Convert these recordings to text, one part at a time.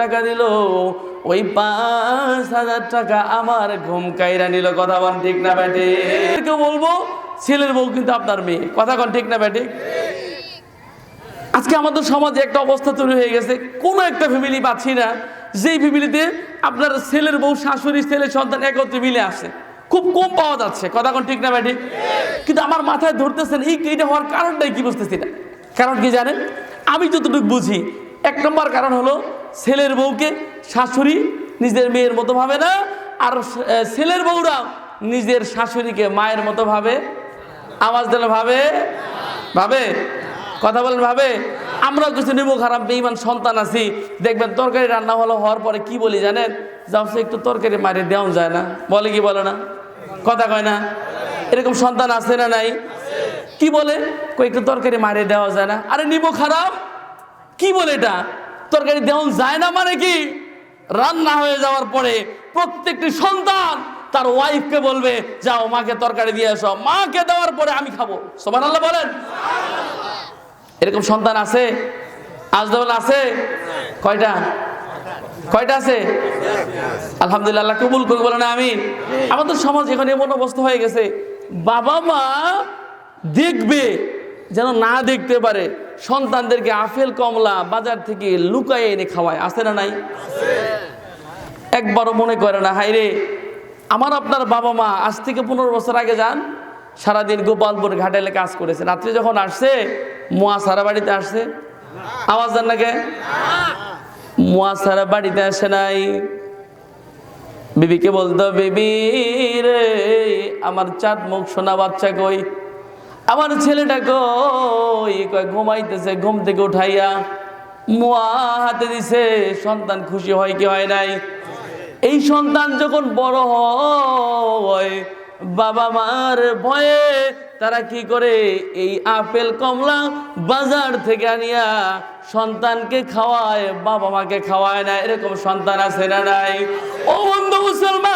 টাকা দিল, ওই পাঁচ হাজার টাকা আমার ঘুম কাইরা নিল। কথা বল, ঠিক না ব্যাটে? কেউ বলব, ছেলের বউ কিন্তু আপনার মেয়ে। কথা কন ঠিক না ব্যাটে? আজকে আমাদের সমাজে একটা অবস্থা তৈরি হয়ে গেছে। কোনো একটা ফ্যামিলি পাচ্ছি না, যেই ফ্যামিলিতে আপনার ছেলের বউ শাশুড়ি ছেলে, সন্তান একত্রে মিলে আসে। খুব কম পাওয়া যাচ্ছে। কথা কোন ঠিক না ব্যাটি? কিন্তু আমার মাথায় ধরতেছেন, এই এইটা হওয়ার কারণটাই কি বুঝতেছি না? কারণ কি জানেন? আমি যতটুকু বুঝি এক নম্বর কারণ হলো ছেলের বউকে শাশুড়ি নিজের মেয়ের মতো ভাবে না, আর ছেলের বউরা নিজের শাশুড়িকে মায়ের মতো ভাবে। আওয়াজ দিলে ভাবে? ভাবে? কথা বলেন ভাবে? আমরাও কিছু নিবো খারাপ বেইমান সন্তান আছি। দেখবেন তরকারি রান্না হলো হওয়ার পরে কি বলি জানেন? যাও সে একটু তরকারি মারি দেওয়া যায় না। বলে কি বলে না? কথা কয় না? এরকম সন্তান আছে না নাই? কি বলে? কই একটু তরকারি মারিয়ে দেওয়া যায় না। আরে নিবো খারাপ? কি বলে এটা? তরকারি দেওয়া যায় না মানে কি? রান্না হয়ে যাওয়ার পরে প্রত্যেকটি সন্তান তার ওয়াইফকে বলবে, যাও মাকে তরকারি দিয়ে আসো মাকে দেওয়ার পরে আমি খাব। সবার আল্লাহ বলেন। এরকম সন্তান আছে? আজদবল আছে? কয়টা? কয়টা আছে? আলহামদুলিল্লাহ, কবুল করব বলে না আমি আমাদের সমাজ এখন এমন অবস্থা হয়ে গেছে। বাবা মা দেখবে যেন না দেখতে পারে। সন্তানদেরকে আপেল, কমলা বাজার থেকে লুকায় এনে খাওয়ায়। আছে না নাই? একবারও মনে করে না হাই রে আমার আপনার বাবা মা আজ থেকে পনেরো বছর আগে যান, সারাদিন গোপালপুর ঘাটেলে কাজ করেছে। রাত্রে যখন আসছে, মোয়া সারা বাড়িতে আসছে। আওয়াজ দেন নাকি মোয়া সারা বাড়িতে আসে নাই। বিবিকে বলতো, বেবি রে, আমার চাঁদ মুখ সোনা বাচ্চা কই? আমার ছেলেটা কই? কয় ঘুমাইতেছে, ঘুম থেকে উঠাইয়া মোয়া হাতে দিছে, সন্তান খুশি হয় কি হয় নাই? এই সন্তান যখন বড় হয়, বাবা মার ভয়ে তারা কি করে? এই আপেল, কমলা বাজার থেকে আনিয়া সন্তানকে খাওয়ায়, বাবা মাকে খাওয়ায় না, এরকম সন্তান আছে না নাই? ও বন্ধু মুসলমান!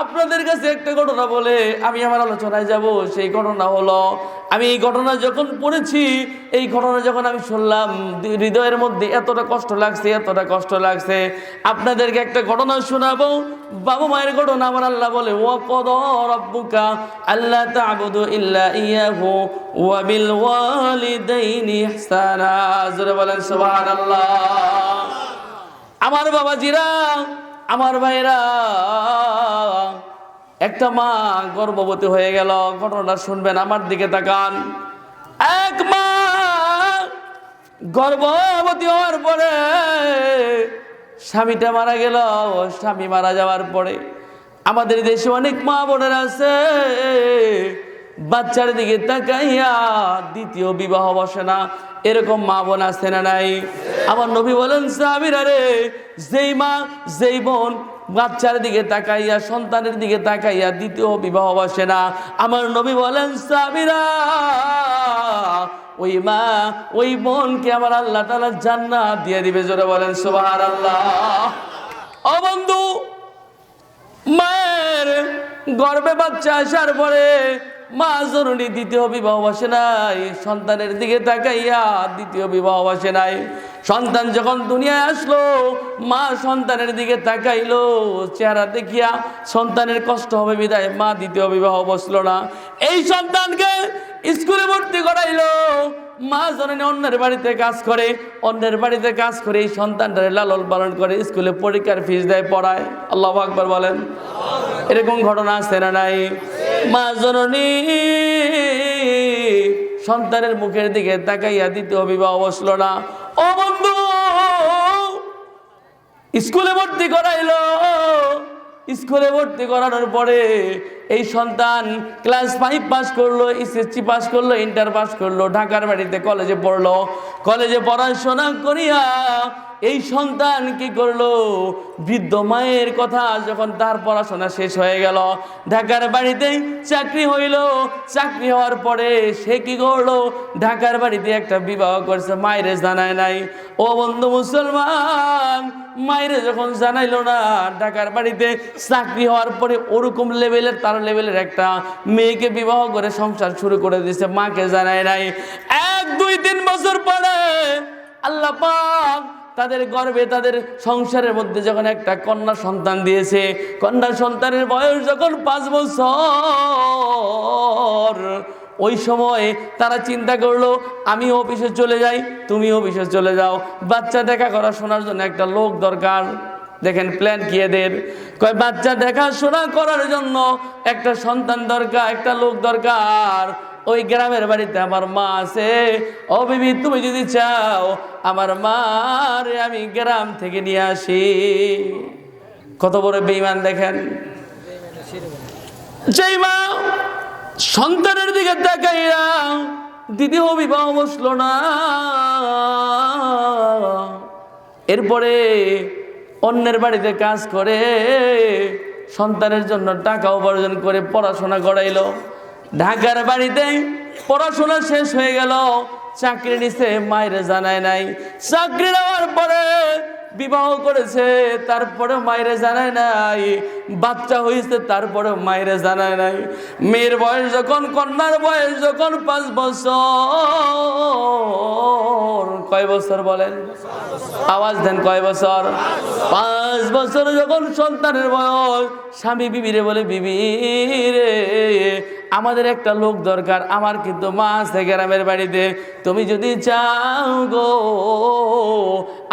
আপনাদের কাছে একটা ঘটনা বলে আমি আমার আলোচনায় যাব। সেই ঘটনা হলো, আমি এই ঘটনা যখন পড়েছি, এই ঘটনা যখন আমি শুনলাম, হৃদয়ের মধ্যে এতটা কষ্ট লাগছে, এতটা কষ্ট লাগছে। আপনাদেরকে একটা ঘটনা শোনাবো। বাবা মায়ের ঘটনা আমার আল্লাহ বলে ও কদ রব্বুকা আল্লাহ তা'বুদু ইল্লা ইয়াহু ওয়া বিল ওয়ালিদাইনি ইহসানা। জোরে বলেন, সুবহানাল্লাহ। আমার বাবাজিরা আমার ভাইরা, একটা মা গর্ভবতী হয়ে গেল, ঘটনাটা শুনবেন, আমার দিকে তাকান। এক মা গর্ভবতী হওয়ার পরে স্বামীটা মারা গেল, স্বামী মারা যাওয়ার পরে। আমাদের দেশে অনেক মা বোনের আছে বাচ্চার দিকে তাকাইয়া দ্বিতীয় বিবাহ বসে না। এরকম মা বোন আছে না নাই? আমার নবী বলেন সাবিরা রে, যেই মা, যেই বোন বাচ্চার দিকে তাকাইয়া, সন্তানের দিকে তাকাইয়া দ্বিতীয় বিবাহ বসে না। আমার নবী বলেন সাবিরা ওই মা, ওই বোনকে আমার আল্লাহ তালা জান্নাত দিয়ে দিবে। জোরে বলেন সুবাহ আল্লাহ ও বন্ধু, মায়ের গর্বে বাচ্চা আসার পরে মা জননী দ্বিতীয় বিবাহ বসে নাই, সন্তানের দিকে তাকাইয়া দ্বিতীয় বিবাহ বসে নাই। সন্তান যখন দুনিয়ায় আসলো, মা সন্তানের দিকে তাকাইলো, চেহারা দেখিয়া সন্তানের কষ্ট হবে বিদায়, মা দ্বিতীয় বিবাহ বসল না। এই সন্তানকে স্কুলে ভর্তি করাইলো। মা জননী অন্যের বাড়িতে কাজ করে, অন্যের বাড়িতে কাজ করে এই সন্তানটারে লালন পালন করে স্কুলে পরীক্ষার ফিস দেয়, পড়ায়। আল্লাহ আকবর বলেন। এরকম ঘটনা আছে না নাই? মা জননী, সন্তানের মুখের দিকে তাকাইয়া দ্বিতীয় বিবাহ বসল না। ও বন্ধু, স্কুলে ভর্তি করাইলো। স্কুলে ভর্তি করানোর পরে এই সন্তান ক্লাস ফাইভ পাস করল, এসএসসি পাস করল, ইন্টার পাস করল, ঢাকার বাড়িতে কলেজে পড়ল। কলেজে পড়াশোনা করিয়া এই সন্তান কি করল? বৃদ্ধ মায়ের কথা যখন তার পড়াশোনা শেষ হয়ে গেল, ঢাকার বাড়িতেই চাকরি হইল। চাকরি হওয়ার পরে সে কি করল? ঢাকার বাড়িতে একটা বিবাহ করছে, মায়েরে জানায় নাই। ও বন্ধু মুসলমান, মায়েরে যখন জানাইলো না, ঢাকার বাড়িতে চাকরি হওয়ার পরে ওরকম লেভেলের তার লেভেলের একটা মেয়েকে বিবাহ করে সংসার শুরু করে দিয়েছে মাকে জানায় নাই। এক, দুই, তিন বছর পরে আল্লাহ পাক তাদের গর্বে তাদের সংসারের মধ্যে যখন একটা কন্যা সন্তান দিয়েছে, কন্যা সন্তানের বয়স যখন পাঁচ বছর, ওই সময় তারা চিন্তা করল আমি অফিসে চলে যাই তুমি অফিসে চলে যাও। বাচ্চা দেখা করা শোনার জন্য একটা লোক দরকার। দেখেন প্ল্যান কি এদের? কয়, বাচ্চা দেখাশোনা করার জন্য একটা সন্তান দরকার, একটা লোক দরকার। ওই গ্রামের বাড়িতে আমার মা আছে। ও বিবি, তুমি যদি চাও, আমার মারে আমি গ্রাম থেকে নিয়ে আসি। কত বড় বেইমান দেখেন? যেই মা সন্তানের দিকে তাকাইয়া দ্বিতীয় বিবাহ বসল না। এরপরে অন্যের বাড়িতে কাজ করে, সন্তানের জন্য টাকা উপার্জন করে পড়াশোনা করাইল। ঢাকার বাড়িতে পড়াশোনা শেষ হয়ে গেল। চাকরি নিছে, মায়ের জানায় নাই। চাকরি নেওয়ার পরে বিবাহ করেছে তারপরে মায়েরে জানায় নাই। বাচ্চা হয়েছে তারপরে মায়েরে জানায় নাই। মেয়ের বয়স যখন, কন্যার বয়স যখন পাঁচ বছর। কয় বছর বলেন? আওয়াজ দেন, কয় বছর? পাঁচ বছর যখন সন্তানের বয়স, স্বামী বিবিরে বলে, বিবি রে, আমাদের একটা লোক দরকার, আমার কিন্তু মা আছে গ্রামের বাড়িতে। তুমি যদি চাও গো,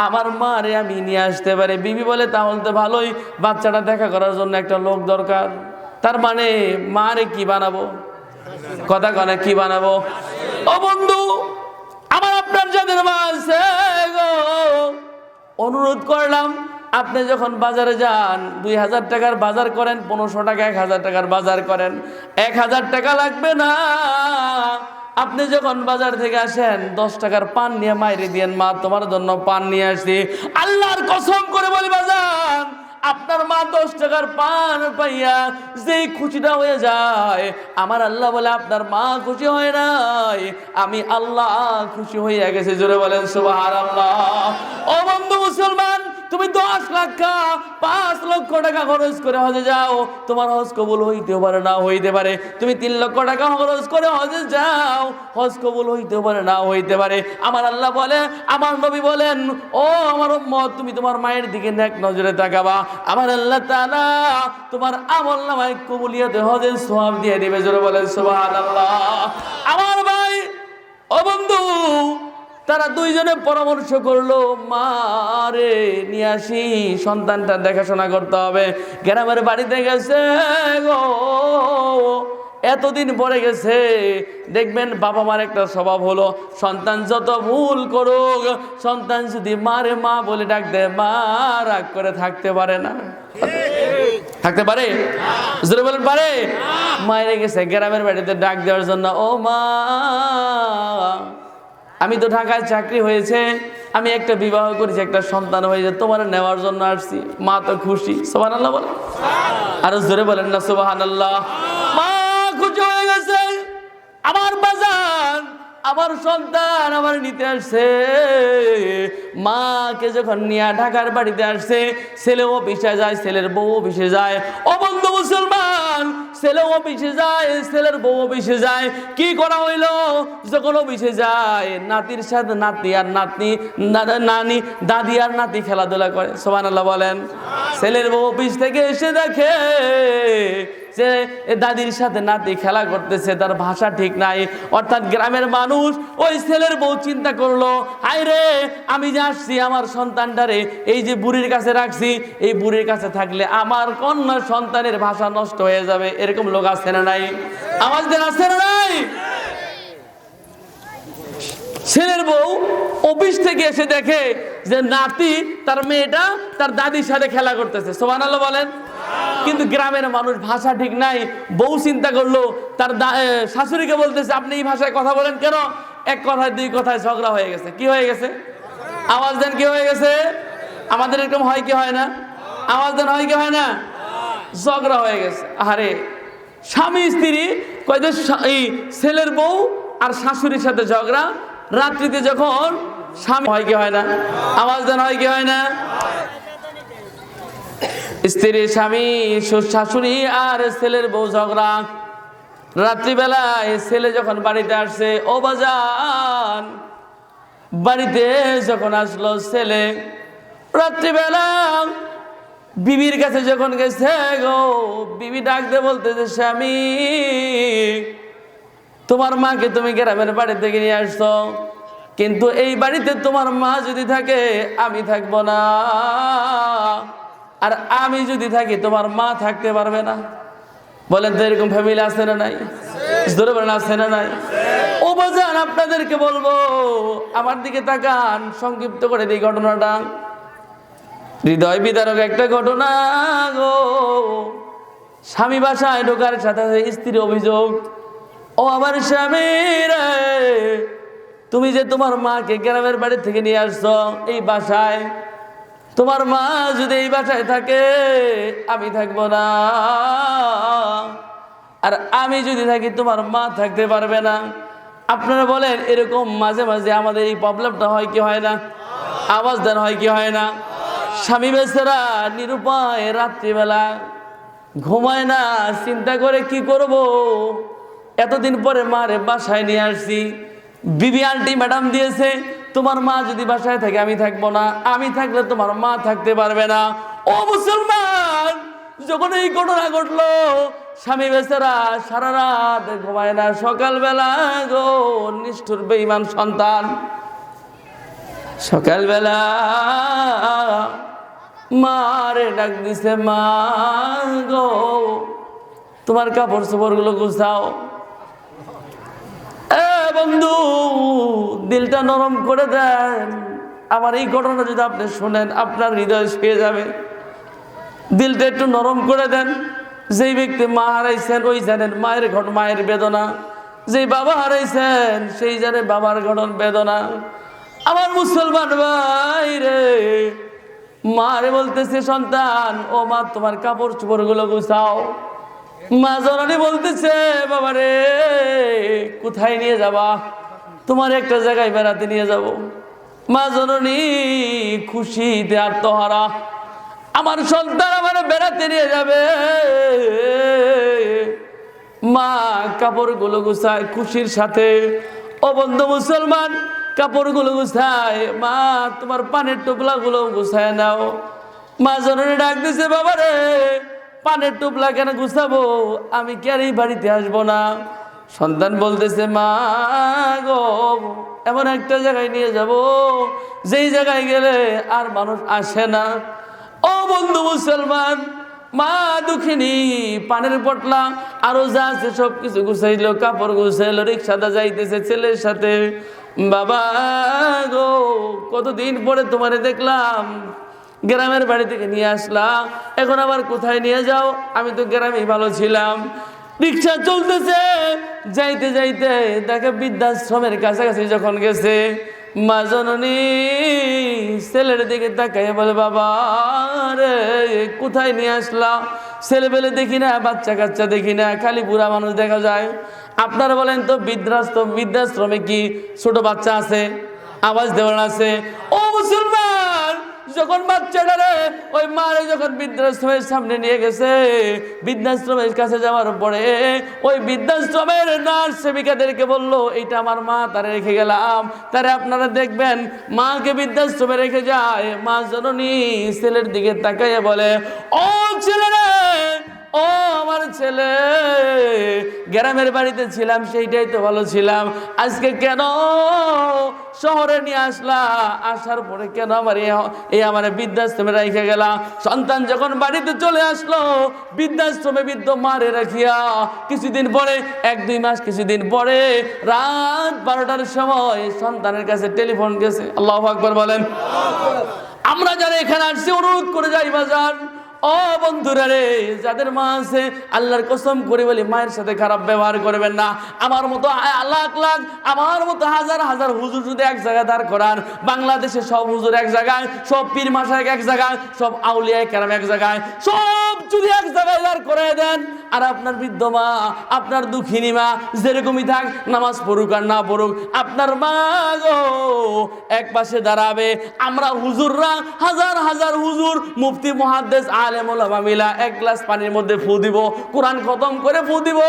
আমার মারে আমি নিয়ে আসতে পারি। বিবি বলে, তাহলে তো ভালোই, বাচ্চাটা দেখা করার জন্য একটা লোক দরকার। তার মানে মারে কি বানাবো? কথা কনে কি বানাবো? ও বন্ধু, আমার আপনার যাদের মা গো। অনুরোধ করলাম, আপনি যখন বাজারে যান, দুই হাজার টাকার বাজার করেন, পনেরোশো টাকা, এক হাজার টাকার বাজার করেন। এক হাজার টাকা লাগবে না। আপনি যখন বাজার থেকে আসেন, দশ টাকার পান নিয়ে মাইরে দিয়েন, মা, তোমার জন্য পান নিয়ে আসছি। আল্লাহর কসম করে বলি বাজার আপনার মা দশ টাকার পান পাইয়া যেই খুশিটা হয়ে যায়, আমার আল্লাহ বলে, আপনার মা খুশি হয় নাই, আমি আল্লাহ খুশি হয়ে গেছে। জোরে বলেন সুবাহ আল্লাহ ও বন্ধু মুসলমান, তুমি দশ পাঁচ লক্ষ টাকা খরচ করে হজে যাও। তোমার হজ কবুল হইতে পারে না হইতে পারে। তুমি তিন লক্ষ টাকা খরচ করে হজে যাও। হজ কবুল হইতে পারে না হইতে পারে। আমার আল্লাহ বলে আমার নবী বলেন, ও আমার উম্মত, তুমি তোমার মায়ের দিকে নেক নজরে তাকাবা। আমার আল্লাহ তাআলা তোমার আমল নামায় কবুলিয়াতে হজের সোয়াব দিয়ে দিবে। জোরে বলেন, সুবহানাল্লাহ। আমার ভাই, ও বন্ধু তারা দুইজনে পরামর্শ করল মারে নিয়ে আসি, সন্তানটা দেখাশোনা করতে হবে। গ্রামের বাড়িতে গেছে গো। এতদিন পরে গেছে। দেখবেন বাবা মার একটা স্বভাব হলো, সন্তান যত ভুল করুক, সন্তান যদি মারে মা বলে ডাক দেয়, মা রাগ করে থাকতে পারে না। থাকতে পারে? জোরে বলেন, পারে? মায়ের গেছে গ্রামের বাড়িতে ডাক দেওয়ার জন্য, ও মা আমি তো ঢাকায় চাকরি হয়েছে, আমি একটা বিবাহ করেছি, একটা সন্তান হয়েছে, তোমার নেওয়ার জন্য আসছি। মা তো খুশি। সোহান আল্লাহ বলে আরও জোরে বলেন না সোহান আল্লাহ মা খুশি হয়ে গেছে। আমার বাজার আমার সন্তান আমার নিতে আসছে। মাকে যখন নিয়ে ঢাকার বাড়িতে আসছে, ছেলে অফিসে যায়, ছেলের বউ অফিসে যায়। অবন্ধ মুসলমান, ছেলে অফিসে যায়, ছেলের বউ অফিসে যায়। কি করা হইল? যখন অফিসে যায়, নাতির সাথে নাতি আর নাতনি না- নানি, দাদি আর নাতি খেলাধুলা করে। সোমান আল্লাহ বলেন। ছেলের বউ অফিস থেকে এসে দেখে যে দাদির সাথে নাতি খেলা করতেছে, তার ভাষা ঠিক নাই। অর্থাৎ গ্রামের মানুষ ওই ছেলের বউ চিন্তা করল হাই রে, আমি যে আসছি আমার সন্তানটারে, এই যে বুড়ির কাছে রাখছি, এই বুড়ির কাছে থাকলে আমার কন্যা সন্তানের ভাষা নষ্ট হয়ে যাবে। এরকম লোক আছে না নাই? আমাদের আছে না নাই? ছেলের বউ অফিস থেকে এসে দেখে যে নাতি তার মেয়েটা তার দাদির সাথে খেলা করতেছে। সোমান আল্লাহ বলেন। কিন্তু গ্রামের মানুষ ভাষা ঠিক নাই। বউ চিন্তা করল, তার শাশুড়িকে বলতেছে, আপনি এই ভাষায় কথা বলেন কেন? এক কথায়, দুই কথায় ঝগড়া হয়ে গেছে। কি হয়ে গেছে? আওয়াজ দেন, কি হয়ে গেছে? আমাদের এরকম হয় কি হয় না? আওয়াজ দেন, হয় কি হয় না? ঝগড়া হয়ে গেছে। আরে স্বামী, স্ত্রী, কয় যে এই ছেলের বউ আর শাশুড়ির সাথে ঝগড়া। রাত্রিতে যখন স্বামী হয় কি হয় না? আওয়াজ দেন, হয় কি হয় না? স্ত্রী, স্বামী শাশুড়ি আর ছেলের বউ ঝগড়া। রাত্রিবেলায় ছেলে যখন বাড়িতে আসছে, ও বাজান, বাড়িতে যখন আসলো ছেলে, রাত্রিবেলা বিবির কাছে যখন গেছে গো, বিবি ডাকতে বলতেছে স্বামী, তোমার মাকে তুমি গ্রামের বাড়ি থেকে নিয়ে আসছো। কিন্তু এই বাড়িতে তোমার মা যদি থাকে, আমি থাকব না। আর আমি যদি থাকি তোমার মা থাকতে পারবে না। বলেন তো এরকম ফ্যামিলি আছে না নাই? ধরে বলেন আছে না নাই? ও বাজান আপনাদেরকে বলব আমার দিকে তাকান সংক্ষিপ্ত করে দিই ঘটনাটা। হৃদয় বিদারক একটা ঘটনা গো। স্বামী বাসায় ঢোকার সাথে সাথে স্ত্রীর অভিযোগ ও আমার স্বামী রে তুমি যে তোমার মাকে গ্রামের বাড়ি থেকে নিয়ে আসছো এই বাসায় তোমার মা যদি এই বাসায় থাকে, আমি থাকব না। আর আমি যদি থাকি, তোমার মা থাকতে পারবে না। আপনারা বলেন, এরকম মাঝে মাঝে আমাদের এই প্রবলেমটা হয় কি হয় না? আওয়াজ দেন, হয় কি হয় না? স্বামী বেচারা নিরুপায় রাত্রিবেলা ঘুমায় না, চিন্তা করে কি করব? এতদিন পরে মারে বাসায় নিয়ে আসছি। বিবি আন্টি ম্যাডাম দিয়েছে তোমার মা যদি বাসায় থাকে, আমি থাকব না। আমি থাকলে তোমার মা থাকতে পারবে না। ও মুসলমান, যখন এই ঘটনা ঘটলো, স্বামী বেচারা সারা রাত ঘুমায় না। সকালবেলা গো, নিষ্ঠুর বেইমান সন্তান। সকালবেলা মারে ডাক দিছে, মা গো, তোমার কাপড় চোপড়গুলো গুছাও। বন্ধু, দিলটা নরম করে দেন। আমার এই ঘটনা যদি আপনি শোনেন, আপনার হৃদয় শুয়ে যাবে। দিলটা একটু নরম করে দেন। যেই ব্যক্তি মা হারাইছেন, ওই জানেন মায়ের ঘট, মায়ের বেদনা। যেই বাবা হারাইছেন, সেই জানে বাবার ঘটন বেদনা। আমার মুসলমান ভাই রে, মারে বলতেছে, সন্তান, ও মা, তোমার কাপড় চোপড়গুলো গুছাও। মা জননী বলতেছে বাবা রে কোথায় নিয়ে যাবা? তোমার একটা জায়গায় বেড়াতে নিয়ে যাব। মা জননী খুশিতে আত্মহারা, আমার সন্তান আমার বেড়াতে নিয়ে যাবে। মা কাপড়গুলো গুছায় খুশির সাথে, ও বন্ধু মুসলমান, কাপড়গুলো গুছায়, মা, তোমার পানের টোপলাগুলো গুছায় নাও। মা জননী ডাক দিছে বাবা রে পানের টোপলা কেন গুছাবো? আমি কি আর এই বাড়িতে আসব না? সন্তান বলতেছে, মা গো, এমন একটা জায়গায় নিয়ে যাব, যেই জায়গায় গেলে আর মানুষ আসে না। ও বন্ধু মুসলমান, মা দুঃখিনী, পানের পটলা আরও যা আছে সব কিছু গুছাইলো, কাপড় গুছাইলো রিক্সাটা যাইতেছে ছেলের সাথে। বাবা গো, কতদিন পরে তোমারে দেখলাম? গ্রামের বাড়ি থেকে নিয়ে আসলাম এখন আবার কোথায় নিয়ে যাও? আমি তো গ্রামেই ভালো ছিলাম। রিক্সা চলতেছে। যাইতে যাইতে দেখে বৃদ্ধাশ্রমের কাছাকাছি যখন গেছে, মা জননী ছেলের দিকে তাকাই বলে, বাবা রে, কোথায় নিয়ে আসলাম ছেলে পেলে দেখি না, বাচ্চা কাচ্চা দেখি না, খালি বুড়া মানুষ দেখা যায়। আপনারা বলেন তো, বৃদ্ধাশ্রম, বৃদ্ধাশ্রমে কি ছোট বাচ্চা আছে? আওয়াজ দেওয়ার আছে। ও মুসলমান! যখন বাচ্চাটারে ওই মারে যখন বৃদ্ধাশ্রমের সামনে নিয়ে গেছে, বৃদ্ধাশ্রমের কাছে যাওয়ার পরে ওই বৃদ্ধাশ্রমের নার্স সেবিকাদেরকে বলল এটা আমার মা, তারে রেখে গেলাম। তারে আপনারা দেখবেন, মাকে বৃদ্ধাশ্রমে রেখে যায়। মা জননী ছেলের দিকে তাকাইয়া বলে, ও ছেলেরা ও, আমার ছেলে, গ্রামের বাড়িতে ছিলাম, সেইটাই তো ভালো ছিলাম। আজকে কেন শহরে নিয়ে আসলা? আসার পরে কেন আমার এই- আমার বৃদ্ধাশ্রমে রেখে গেলাম সন্তান যখন বাড়িতে চলে আসলো, বৃদ্ধাশ্রমে বৃদ্ধ মারে রাখিয়া কিছুদিন পরে, এক দুই মাস কিছুদিন পরে, রাত বারোটার সময় সন্তানের কাছে টেলিফোন গেছে। আল্লাহ আকবর বলেন। আমরা যারা এখানে আসছি, অনুরোধ করে যাই বাজার। ও বন্ধুরা রে, যাদের মা আছে, আল্লাহর কসম করে বলি, মায়ের সাথে খারাপ ব্যবহার করবেন না। আমার মতো লাখ লাখ আমার মতো হাজার হাজার হুজুর যদি এক জায়গায় দাঁড় করান, বাংলাদেশে সব হুজুর এক জায়গায়, সব পীর মাসায় এক জায়গায়, সব আউলিয়ায় কেরাম এক জায়গায়, সব যদি এক জায়গায় দাঁড় করে দেন, আর আপনার বৃদ্ধ মা, আপনার দুঃখিনী মা, যেরকমই থাক, নামাজ পড়ুক আর না পড়ুক, আপনার মা গো এক পাশে দাঁড়াবে। আমরা হুজুররা হাজার হাজার হুজুর, মুফতি মহাদ্দেশ আলেম ওলামা মিলা এক গ্লাস পানির মধ্যে ফু দিব, কোরআন খতম করে ফু দিব।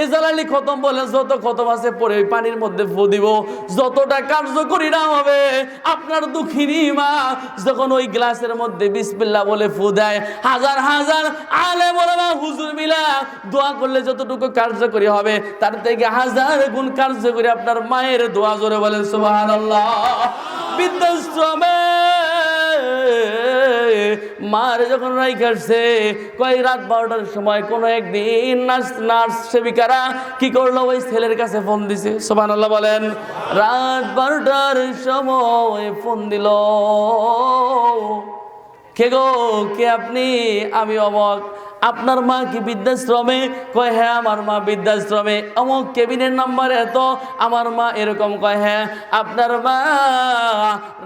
এই জালালি খতম বলে যত খতম আছে পরে ওই পানির মধ্যে ফু দিব। যতটা কার্যকরী না হবে, আপনার দুঃখিনী মা যখন ওই গ্লাসের মধ্যে বিসমিল্লাহ বলে ফু দেয়, হাজার হাজার আলেম ওলামা হুজুর মিলা দোয়া করলে যতটুকু কার্যকরী হবে, তার থেকে হাজার গুণ কার্যকরী আপনার মায়ের দোয়া জোরে বলেন, সুবহানাল্লাহ। বৃদ্ধাশ্রমে মার যখন রাই কাটছে, কয় রাত বারোটার সময় কোনো একদিন নার্স নার্স সেবিকারা কি করল? ওই ছেলের কাছে ফোন দিছে সোমান আল্লাহ বলেন, রাত বারোটার সময় ফোন দিল। কে গো, কে আপনি? আমি অমক। আপনার মা কি বৃদ্ধাশ্রমে? কয় হ্যাঁ আমার মা বৃদ্ধাশ্রমে। অমক, কেবিনের নাম্বার এত। আমার মা এরকম কয় হ্যাঁ আপনার মা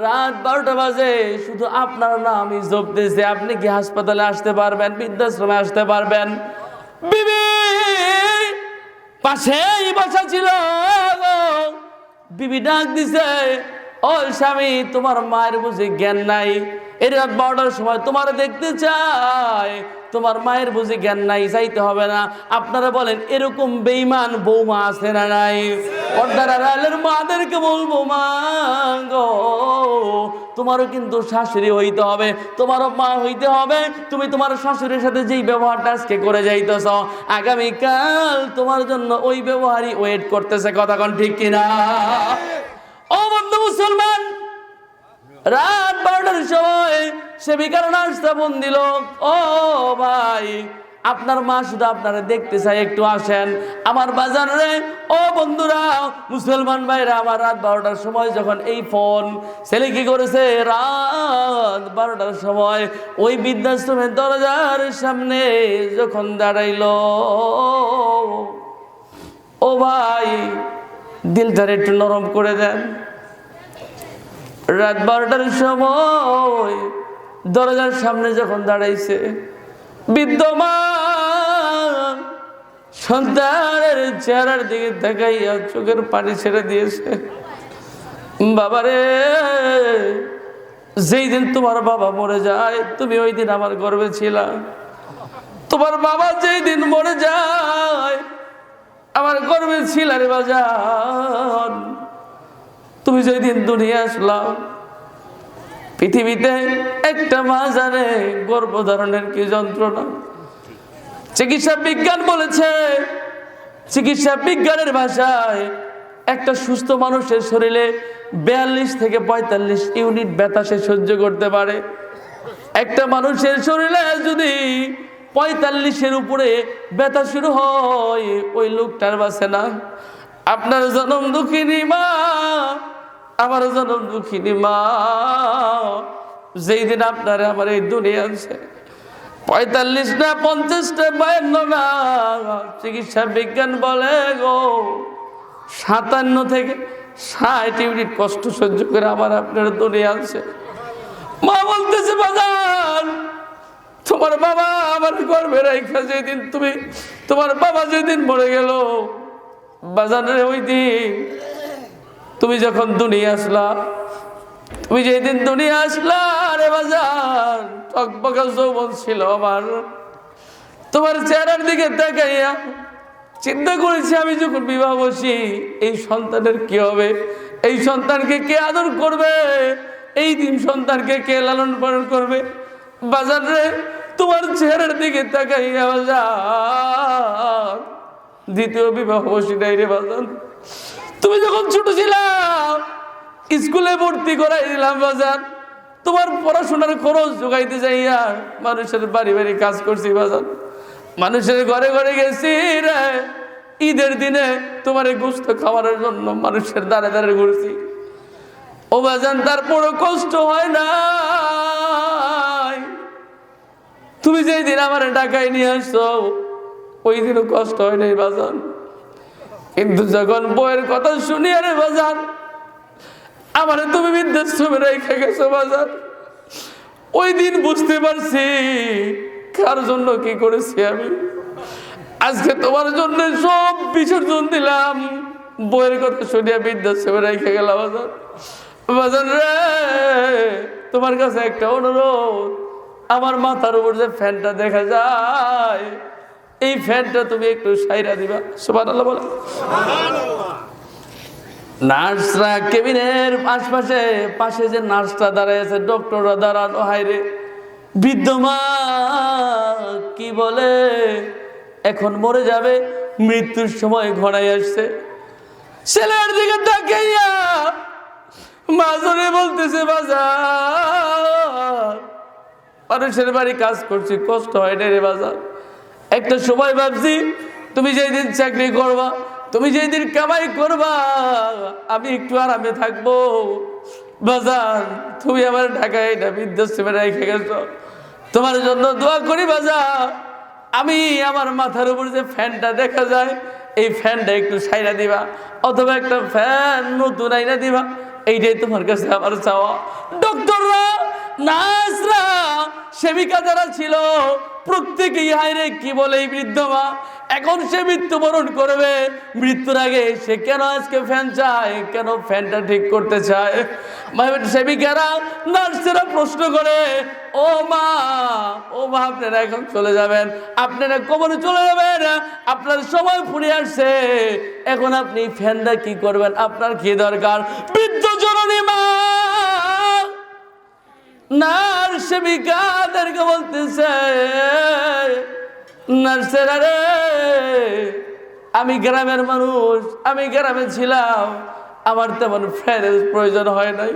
রাত বারোটা বাজে। শুধু আপনার না, আমি জপতেছি। আপনি কি হাসপাতালে আসতে পারবেন? বৃদ্ধাশ্রমে আসতে পারবেন? বিবি, পাশেই বসা ছিল বিবি ডাক দিছে ও স্বামী, তোমার মায়ের বুঝি জ্ঞান নাই? এই বারোটার সময় তোমার দেখতে চাই, তোমার মায়ের বুঝি জ্ঞান নাই চাইতে হবে না। আপনারা বলেন, এরকম বেইমান বৌমা আছে না নাই? পর্দার আড়ালের মাদেরকে বলব, মা গো, তোমারও কিন্তু শাশুড়ি হইতে হবে, তোমারও মা হইতে হবে। তুমি তোমার শাশুড়ির সাথে যেই ব্যবহারটা আজকে করে যাইতেছ, আগামীকাল তোমার জন্য ওই ব্যবহারই ওয়েট করতেছে, কথা কোন ঠিক কিনা? ও বন্ধু মুসলমান, রাত বারোটার সময় সে বিকার নাস্তা ফোন দিল। ও ভাই, আপনার মা শুধু আপনারা দেখতে চাই একটু আসেন। আমার বাজার রে, ও বন্ধুরা, মুসলমান ভাইরা, আমার রাত বারোটার সময় যখন এই ফোন, ছেলে কি করেছে? রাত বারোটার সময় ওই বৃদ্ধাশ্রমের দরজার সামনে যখন দাঁড়াইলো। ও ভাই দিলটার একটু নরম করে দেন। রাত বারোটার সময় দরজার সামনে যখন দাঁড়াইছে বিদ্যমান সন্তানের চেহারার দিকে তাকাইয়া চোখের পানি ছেড়ে দিয়েছে। বাবারে, যেই দিন তোমার বাবা মরে যায়, তুমি ওই দিন আমার গর্বে ছিলা। তোমার বাবা যেই দিন মরে যায় আমার গর্বে ছিলার বাজার তুমি যেদিন দুনিয়া আসলাম পৃথিবীতে একটা মা জানে গর্ভধারণের কি যন্ত্রণা? চিকিৎসা বিজ্ঞান বলেছে, চিকিৎসা বিজ্ঞানের ভাষায় একটা সুস্থ মানুষের শরীরে বিয়াল্লিশ থেকে পঁয়তাল্লিশ ইউনিট ব্যথা সে সহ্য করতে পারে। একটা মানুষের শরীরে যদি পঁয়তাল্লিশের উপরে ব্যথা শুরু হয়। ওই লোকটার বাসে না। আপনার জনম দুঃখিনী মা, আমার জনম দুঃখিনী মা। যেই দিন আপনার আমার এই দুনিয়া আছে পঁয়তাল্লিশ না পঞ্চাশটা বায়ান্ন না চিকিৎসা বিজ্ঞান বলে গো, সাতান্ন থেকে ষাট ইউনিট কষ্ট সহ্য করে আবার আপনার দুনিয়া আছে মা বলতেছে বাজার তোমার বাবা আমার গর্বে রাইখা যেদিন তুমি, তোমার বাবা যেদিন মরে গেল বাজারে ওই দিন তুমি যখন দুনিয়া আসলা, তুমি যেদিন দুনিয়া আসলা রে বাজার, টকবকা যৌবন ছিল আমার। তোমার চেহারার দিকে তাকাইয়া চিন্তা করেছি আমি যখন বিবাহ বসি, এই সন্তানের কি হবে? এই সন্তানকে কে আদর করবে? এই দিন সন্তানকে কে লালন পালন করবে? বাজার রে, তোমার চেহারার দিকে তাকাইয়া বাজার। দ্বিতীয় বিবাহ বসি নাই রে বাজার। তুমি যখন ছোট ছিলাম স্কুলে ভর্তি করাই দিলাম বাজার। তোমার পড়াশোনার খরচ যোগাইতে যাইয়া মানুষের বাড়ি বাড়ি কাজ করছি বাজার। মানুষের ঘরে ঘরে গেছি রে, ঈদের দিনে তোমার এই গোস্ত খাওয়ানোর জন্য মানুষের দ্বারে দ্বারে ঘুরছি। ও বাজান তারপরও কষ্ট হয় না। তুমি যেই দিন আমার ঢাকায় নিয়ে আসছো, ওই দিনও কষ্ট হয় নাই বাজান। কিন্তু যখন বইয়ের কথা শুনি, আরে বাজান, আমার তুমি বৃদ্ধাশ্রমে রেখে গেছো বাজার ওই দিন বুঝতে পারছি কার জন্য কি করেছি আমি। আজকে তোমার জন্য সব বিসর্জন দিলাম। বইয়ের কথা শুনিয়া বৃদ্ধাশ্রমে রেখে গেলাম বাজার বাজার রে, তোমার কাছে একটা অনুরোধ। আমার মাথার উপর যে ফ্যানটা দেখা যায়, এই ফ্যানটা তুমি একটু সাইরা দিবা। সুবান আল্লাহ বলো। নার্সরা কেবিনের আশপাশে, পাশে যে নার্সটা দাঁড়ায় আছে, ডক্টররা দাঁড়ানো হাইরে বৃদ্ধ মা, কি বলে? এখন মরে যাবে, মৃত্যুর সময় ঘনাই আসছে। ছেলের দিকে তাকাইয়া মাজরে বলতেছে বাজার মানুষের বাড়ি কাজ করছি, কষ্ট হয় না রে বাজার। একটা সময় ভাবছি, তুমি যেই দিন চাকরি করবা, তুমি যেই দিন কামাই করবা, আমি একটু আরামে থাকব। বাজার, তুমি আমার ঢাকায় না বৃদ্ধাশ্রমে রেখে গেছো। তোমার জন্য দোয়া করি বাজার। আমি আমার মাথার উপর যে ফ্যানটা দেখা যায়, এই ফ্যানটা একটু সাইরা দিবা, অথবা একটা ফ্যান নতুন আইনা দিবা, এইটাই তোমার কাছে আমার চাওয়া। ডক্টররা, নার্সরা সেবিকা যারা ছিল, প্রত্যেকেই হাইরে কি বলে এই বৃদ্ধ মা? এখন সে মৃত্যুবরণ করবে। মৃত্যুর আগে সে কেন আজকে ফ্যান চায়? কেন ফ্যানটা ঠিক করতে চায়? সেবিকারা, নার্সেরা প্রশ্ন করে, ও মা ও মা, আপনারা এখন চলে যাবেন। আপনারা কবরে চলে যাবেন। আপনার সময় ফুরিয়ে আসছে। এখন আপনি ফ্যানটা কি করবেন? আপনার কি দরকার? বৃদ্ধ জননী মা নার্সিকাদেরকে বলতেছে নার্সেরা রে, আমি গ্রামের মানুষ, আমি গ্রামে ছিলাম, আমার তেমন ফ্যানের প্রয়োজন হয় নাই।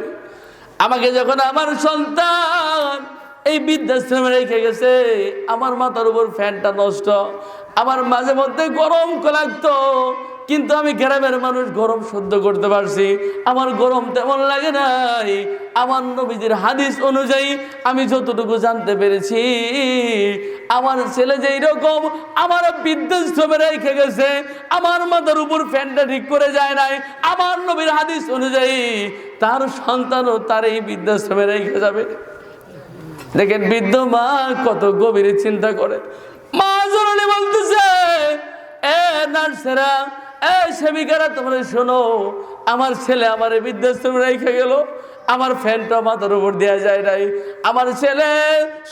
আমাকে যখন আমার সন্তান এই বৃদ্ধাশ্রমে রেখে গেছে, আমার মাথার উপর ফ্যানটা নষ্ট, আমার মাঝে মধ্যে গরম লাগতো কিন্তু আমি গ্রামের মানুষ গরম সহ্য করতে পারছি। আমার গরম তেমন লাগে নাই। আমার নবীদের হাদিস অনুযায়ী আমি যতটুকু জানতে পেরেছি, আমার ছেলে যেই রকম, আমার বৃদ্ধাশ্রমে রেখে গেছে। আমার মাথার উপর ফ্যানটা ঠিক করে যায় নাই। আমার নবীর হাদিস অনুযায়ী তার সন্তানও তার এই বৃদ্ধাশ্রমে রেখে যাবে। দেখেন বৃদ্ধ মা কত গভীরে চিন্তা করে। মা জননী বলতেছে, এ নার্সেরা সেবিকারা তোমরা শোনো, আমার ছেলে আমার বৃদ্ধাশ্রমে রেখে গেল। আমার ফ্যানটা মাথার উপর দেওয়া যায় নাই। আমার ছেলে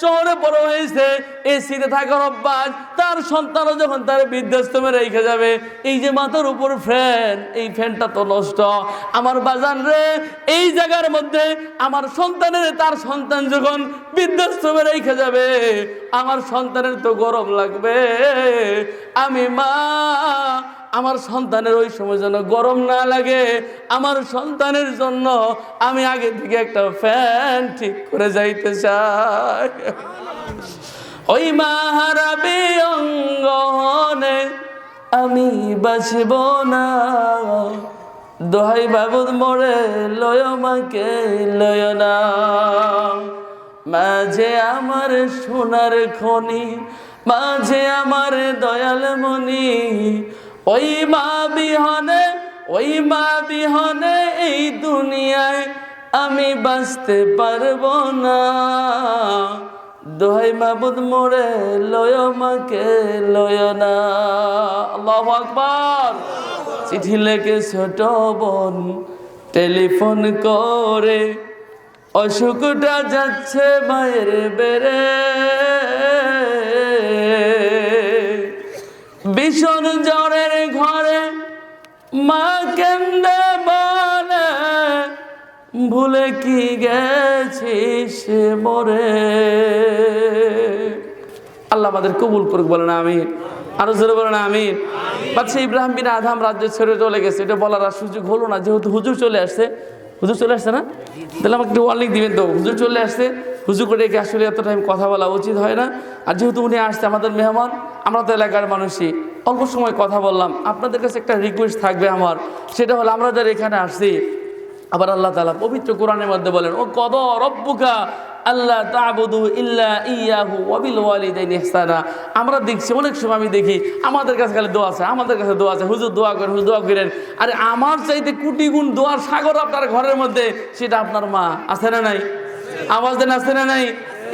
শহরে বড় হয়েছে, এসিতে থাকার অভ্যাস। তার সন্তানও যখন তার বৃদ্ধাশ্রমে রেখে যাবে, এই যে মাথার উপর ফ্যান, এই ফ্যানটা তো নষ্ট। আমার বাজান রে, এই জায়গার মধ্যে আমার সন্তানের, তার সন্তান যখন বৃদ্ধাশ্রমে রেখে যাবে, আমার সন্তানের তো গরম লাগবে। আমি মা আমার সন্তানের ওই সময় যেন গরম না লাগে, আমার সন্তানের জন্য আমি আগে থেকে একটা ফ্যান ঠিক করে যাইতে চাই। ওই মাহারাবে অঙ্গনে আমি বাঁচব না। দোহাই বাবুদ মোড়ে লয় মাকে লয় না। মাঝে আমার সোনার খনি, মাঝে আমার দয়াল মনি ওই মা বিহনে, ওই মা বিহনে এই দুনিয়ায় আমি বাঁচতে পারব না। দোহাই মাবুদ মোড়ে, লয় মাকে, লয় না। আল্লাহ চিঠি লেখে ছোট বোন টেলিফোন করে, অসুখটা যাচ্ছে মায়ের বেড়ে। ভীষণ জ্বরের ঘরে, মা কেন্দ্রে বলে, ভুলে কি গেছিস মরে? আল্লাহ আমাদের কবুল করুক বলে না আমি আরও জোরে বলে না আমি বাচ্চা ইব্রাহিম বিন আধাম রাজ্য ছেড়ে চলে গেছে, এটা বলার আর সুযোগ হলো না। যেহেতু হুজুর চলে আসছে, হুজুর চলে আসছে না? তাহলে আমাকে একটু ওয়ার্নিং দিবেন তো। হুজুর চলে আসছে হুজুর রেখে আসলে এত টাইম কথা বলা উচিত হয় না। আর যেহেতু উনি আসছে আমাদের মেহমান, আমরা তো এলাকার মানুষই। অল্প সময় কথা বললাম। আপনাদের কাছে একটা রিকোয়েস্ট থাকবে আমার। সেটা হলো, আমরা যারা এখানে আসছি, আবার আল্লাহ তালা পবিত্র কোরআনের মধ্যে বলেন, ও কদ রব্বুকা আল্লাহ তাবুদু ইল্লা ইয়াহু ওয়াবিল ওয়ালিদাইন ইহসানা। আমরা দেখছি, অনেক সময় আমি দেখি, আমাদের কাছে খালি দোয়া আছে, আমাদের কাছে দোয়া আছে। হুজুর দোয়া করেন, হুজুর দোয়া করেন। আরে আমার চাইতে কোটি গুণ দোয়ার সাগর আপনার ঘরের মধ্যে, সেটা আপনার মা আছে না নাই? আওয়াজ দেন আসতে না নাই?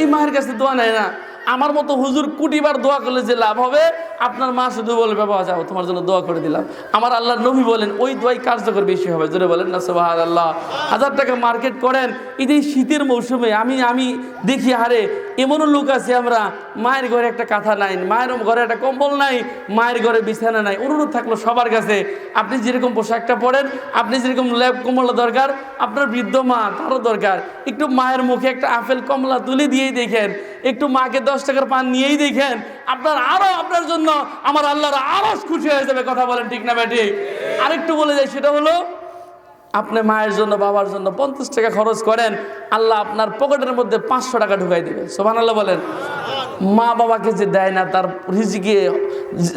এই মায়ের কাছে দোয়া নেয় না। আমার মতো হুজুর কুটিবার দোয়া করলে যে লাভ হবে? আপনার মা শুধু বলবে বাবা, যাও, তোমার জন্য দোয়া করে দিলাম। আমার আল্লাহ নবী বলেন, ওই দোয়াই কার্যকর বেশি হবে। জোরে বলেন না সোবাহ আল্লাহ হাজার টাকা মার্কেট করেন, এই শীতের মৌসুমে আমি আমি দেখি হারে এমনও লোক আছে আমরা, মায়ের ঘরে একটা কাঁথা নাই, মায়ের ঘরে একটা কম্বল নাই, মায়ের ঘরে বিছানা নাই, অনুরোধ থাকল সবার কাছে, আপনি যেরকম পোশাকটা পরেন, আপনি যেরকম ল্যাব কমলা দরকার, আপনার বৃদ্ধ মা তারও দরকার। একটু মায়ের মুখে একটা আপেল কমলা তুলে দিয়েই দেখেন, একটু মাকে দশ টাকার পান নিয়েই দেখেন, আপনার আরও আপনার জন্য আমার আল্লাহর আরও খুশি হয়ে যাবে, কথা বলেন ঠিক না ব্যাটি আরেকটু বলে যাই, সেটা হলো, আপনি মায়ের জন্য, বাবার জন্য পঞ্চাশ টাকা খরচ করেন, আল্লাহ আপনার পকেটের মধ্যে পাঁচশো টাকা ঢুকাই দেবে। সোভান আল্লাহ বলেন। মা বাবাকে যে দেয় না, তার রিজিকে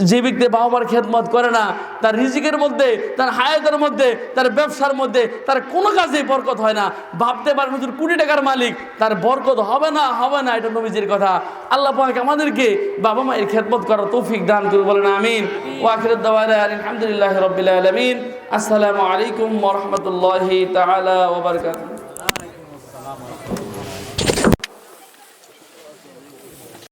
যে ব্যক্তি বাবা খেদমত করে না, তার রিজিকের মধ্যে, তার হায়াতের মধ্যে, তার ব্যবসার মধ্যে, তার কোনো কাজেই বরকত হয় না। ভাবতে পারেন হুজুর, কোটি টাকার মালিক, তার বরকত হবে না হবে না, এটা নবীজির কথা। আল্লাহ পাক আমাদেরকে বাবা মায়ের খেদমত করার তৌফিক দান করে বলেন আমিন। আলহামদুলিল্লাহ রবিল আলমিন। আসসালামু আলাইকুম ওরহমতুল্লাহি তাআলা ওয়া বারাকাতুহু।